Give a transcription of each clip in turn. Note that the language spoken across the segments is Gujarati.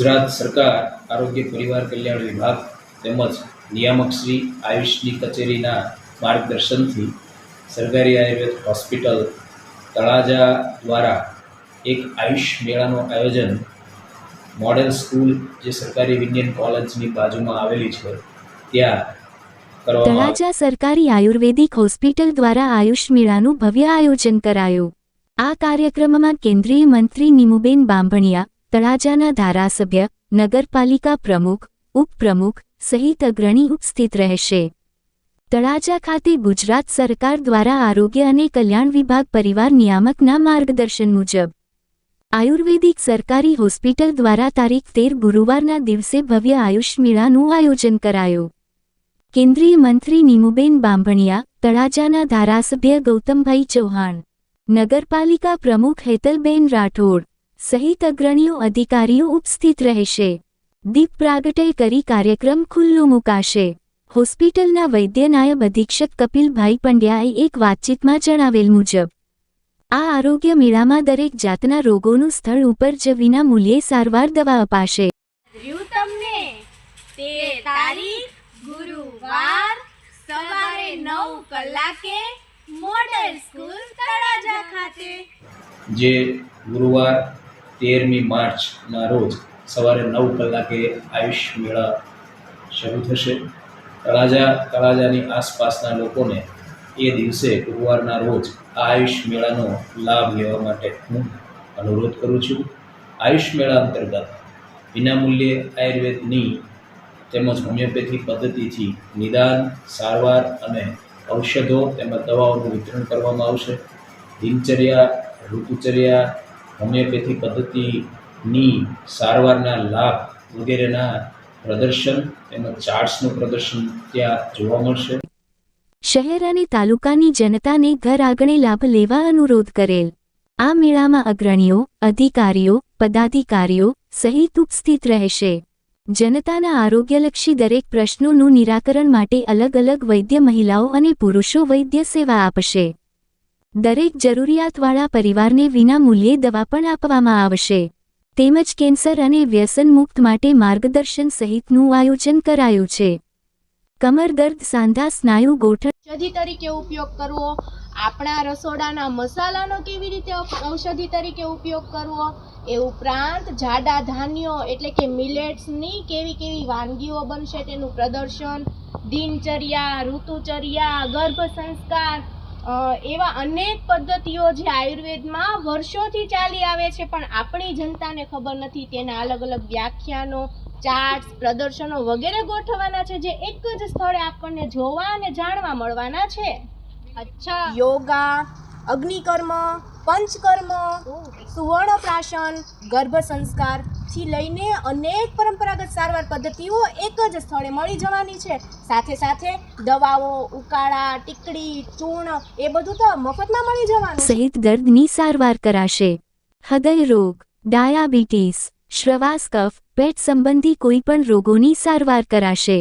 ગુજરાત સરકાર, આરોગ્ય પરિવાર કલ્યાણ વિભાગ તેમજ નિયામક શ્રી આયુષની કચેરીના માર્ગદર્શનથી સરકારી આયુર્વેદ હોસ્પિટલ તળાજા દ્વારા એક આયુષ મેળાનું આયોજન મોડેલ સ્કૂલ જે સરકારી વિજ્ઞાન કોલેજની બાજુમાં આવેલી છે, ત્યાં તળાજા સરકારી આયુર્વેદિક હોસ્પિટલ દ્વારા આયુષ મેળાનું ભવ્ય આયોજન કરાયું. આ કાર્યક્રમમાં કેન્દ્રીય મંત્રી નિમુબેન બાંભણિયા તળાજાના ધારાસભ્ય, નગરપાલિકા પ્રમુખ, ઉપપ્રમુખ સહિત અગ્રણી ઉપસ્થિત રહેશે. તળાજા ખાતે ગુજરાત સરકાર દ્વારા આરોગ્ય અને કલ્યાણ વિભાગ પરિવાર નિયામકના માર્ગદર્શન મુજબ આયુર્વેદિક સરકારી હોસ્પિટલ દ્વારા તારીખ તેર ગુરુવારના દિવસે ભવ્ય આયુષ મેળાનું આયોજન કરાયું. કેન્દ્રીય મંત્રી નિમુબેન બાંભણિયા, તળાજાના ધારાસભ્ય ગૌતમભાઈ ચૌહાણ, નગરપાલિકા પ્રમુખ હેતલબેન રાઠોડ સહિત અગ્રણીઓ અધિકારીઓ ઉપસ્થિત રહેશે. દીપ પ્રાગટય કરી કાર્યક્રમ ખુલ્લો મુકાશે. હોસ્પિટલના વૈદ્ય નાયબ અધિક્ષક કપિલભાઈ પંડ્યાએ એક વાતચીતમાં જણાવેલ મુજબ આ આરોગ્ય મેળામાં દરેક જાતના રોગોનું સ્થળ ઉપર જ વિના મૂલ્યે સારવાર દવા અપાશે. તમને તે તારીખ ગુરુવાર સવારે નવ કલાકે મોડલ સ્કૂલ તળાજા ખાતે. જે ગુરુવાર તેરમી માર્ચના રોજ સવારે નવ કલાકે આયુષ મેળા શરૂ થશે. તળાજા, તળાજાની આસપાસના લોકોને એ દિવસે ગુરુવારના રોજ આયુષ મેળાનો લાભ લેવા માટે હું અનુરોધ કરું છું. આયુષ મેળા અંતર્ગત વિનામૂલ્યે આયુર્વેદની તેમજ હોમિયોપેથી પદ્ધતિથી નિદાન, સારવાર અને ઔષધો તેમજ દવાઓનું વિતરણ કરવામાં આવશે. દિનચર્યા, ઋતુચર્યા હોમિયોપેથી પદ્ધતિની સારવારના લાભ વગેરેના પ્રદર્શન તેમજ ચાર્ટ્સનું પ્રદર્શન ત્યાં જોવા મળશે. શહેર અને તાલુકાની જનતાને ઘર આંગણે લાભ લેવા અનુરોધ કરેલ. આ મેળામાં અગ્રણીઓ, અધિકારીઓ, પદાધિકારીઓ સહિત ઉપસ્થિત રહેશે. જનતાના આરોગ્યલક્ષી દરેક પ્રશ્નોનું નિરાકરણ માટે અલગ અલગ વૈદ્ય મહિલાઓ અને પુરુષો વૈદ્ય સેવા આપશે. દરેક જરૂરિયાતવાળા પરિવારને વિના મૂલ્યે દવા પણ આપવામાં આવશે. તેમજ કેન્સર અને વ્યસન મુક્ત માટે માર્ગદર્શન સહિતનું આયોજન કરાયું છે. કમર દર્દ સાંધા સ્નાયુ ગોઠણ ઔષધિ તરીકે ઉપયોગ કરવો. આપણા રસોડાના મસાલાનો કેવી રીતે ઔષધિ તરીકે ઉપયોગ કરવો. એ ઉપરાંત જાડા ધાન્યો એટલે કે મિલેટ્સની કેવી કેવી વાનગીઓ બનશે તેનું પ્રદર્શન. દિનચર્યા, ઋતુચર્યા, ગર્ભ સંસ્કાર એવા અનેક પદ્ધતિઓ જે આયુર્વેદમાં વર્ષોથી ચાલી આવે છે પણ આપણી જનતાને ખબર નથી. તેના અલગ અલગ વ્યાખ્યાનો ચાર્ટ્સ પ્રદર્શનો વગેરે ગોઠવવાના છે જે એક જ સ્થળે આપણને જોવા અને જાણવા મળવાના છે. અચ્છા. યોગા અગ્નિકર્મ પંચકર્મ સુવર્ણ પ્રાશન ગર્ભ સંસ્કાર થી લઈને અનેક પરંપરાગત સારવાર પદ્ધતિઓ એક જ સ્થળે મળી જવાની છે. સાથે સાથે દવાઓ, ઉકાળા ટીકડી ચૂર્ણ એ બધું તો મફતમાં મળી જવાનું સહિત દર્દની સારવાર કરાશે. હૃદય રોગ, ડાયાબિટીસ શ્રવાસ કફ, પેટ સંબંધી કોઈપણ રોગોની સારવાર કરાશે.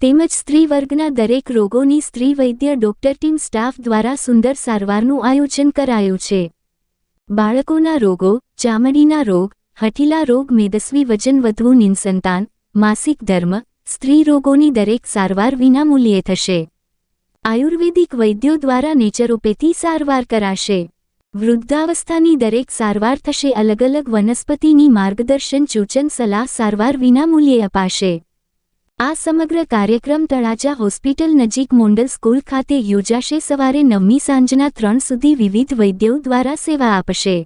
તેમજ સ્ત્રી વર્ગના દરેક રોગોની સ્ત્રી વૈદ્ય ડોક્ટર ટીમ સ્ટાફ દ્વારા સુંદર સારવારનું આયોજન કરાયું છે. બાળકોના રોગો, ચામડીના રોગ હઠીલા રોગ મેદસ્વી વજન વધવું નિસંતાન, માસિક ધર્મ, સ્ત્રી રોગોની દરેક સારવાર વિનામૂલ્યે થશે. આયુર્વેદિક વૈદ્યો દ્વારા નેચરોપેથી સારવાર કરાશે. વૃદ્ધાવસ્થાની દરેક સારવાર થશે અલગ અલગ વનસ્પતિની માર્ગદર્શન સૂચન સલાહ સારવાર વિનામૂલ્યે અપાશે. આ સમગ્ર કાર્યક્રમ તળાજા હોસ્પિટલ નજીક મોન્ડલ સ્કૂલ ખાતે યોજાશે. સવારે નવમી સાંજના ત્રણ સુધી વિવિધ વૈદ્યો દ્વારા સેવા આપશે.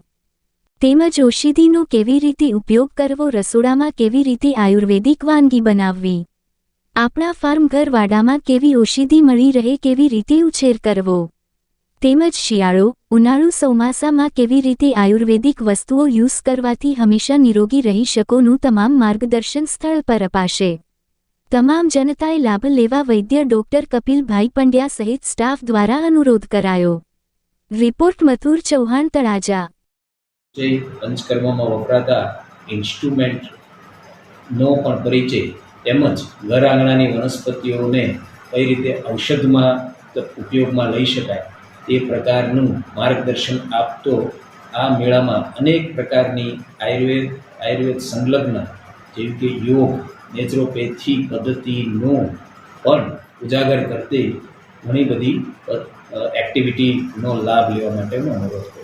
તેમજ ઔષધિનો કેવી રીતે ઉપયોગ કરવો, રસોડામાં કેવી રીતે આયુર્વેદિક વાનગી બનાવવી, આપણા ફાર્મ ઘર વાડામાં કેવી ઔષધિ મળી રહે, કેવી રીતે ઉછેર કરવો, તેમજ શિયાળો, ઉનાળુ ચોમાસામાં કેવી રીતે આયુર્વેદિક વસ્તુઓ યુઝ કરવાથી હંમેશા નિરોગી રહી શકોનું તમામ માર્ગદર્શન સ્થળ પર અપાશે. તમામ જનતાએ લાભ લેવા વૈદ્ય ડોક્ટર કપિલભાઈ પંડ્યા સહિત સ્ટાફ દ્વારા અનુરોધ કરાયો. રિપોર્ટ મથુર ચૌહાણ તળાજા જે પંચકર્મમાં વપરાતા ઇન્સ્ટ્રુમેન્ટનો પણ પરિચય તેમજ ઘર આંગણાની વનસ્પતિઓને કઈ રીતે ઔષધમાં ઉપયોગમાં લઈ શકાય તે પ્રકારનું માર્ગદર્શન આપતો આ મેળામાં અનેક પ્રકારની આયુર્વેદ આયુર્વેદ સંલગ્ન જેવી કે યોગ, નેચરોપેથી પદ્ધતિનો પણ ઉજાગર કરતી ઘણી બધી એક્ટિવિટીનો લાભ લેવા માટે હું અનુરોધ કરું